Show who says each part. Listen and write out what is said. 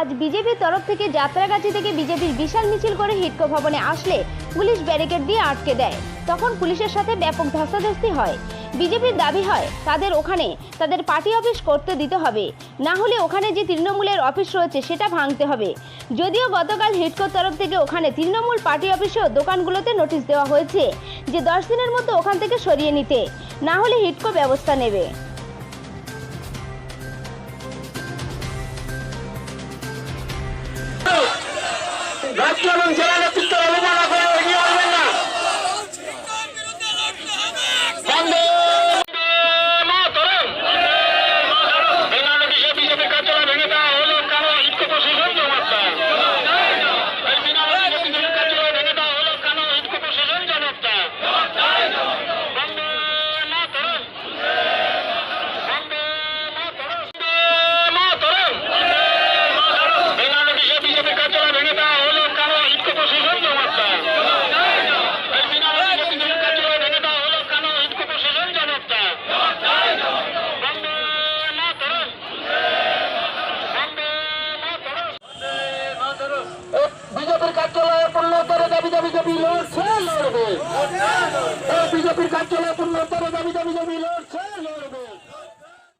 Speaker 1: আজ বিজেপির তরফ থেকে যাত্রাগাছি থেকে বিজেপির বিশাল মিছিল করে হিটকো ভবনে আসলে পুলিশ ব্যারিকেড দিয়ে আটকে দেয়। তখন পুলিশের সাথে ব্যাপক ধস্তাধস্তি হয়। বিজেপির দাবি হয়, তাদের ওখানে তাদের পার্টি অফিস করতে দিতে হবে। না হলে ওখানে যে তৃণমূলের অফিস রয়েছে সেটা ভাঙতে হবে। যদিও গতকাল হিটকোর তরফ থেকে ওখানে তৃণমূল পার্টি অফিসেও দোকানগুলোতে নোটিশ দেওয়া হয়েছে যে দশ দিনের মধ্যে ওখান থেকে সরিয়ে নিতে। না হলে হিটকো ব্যবস্থা নেবে।
Speaker 2: రాష్ట్రాలను జనాలు বিজেপির কার্যালয়ে পূর্ণতরে দাবি দাবি দাবি লড়ছে লড়বে। বিজেপির কার্যালয়ে পূর্ণতরে দাবি দাবি দাবি লড়ছে লড়বে।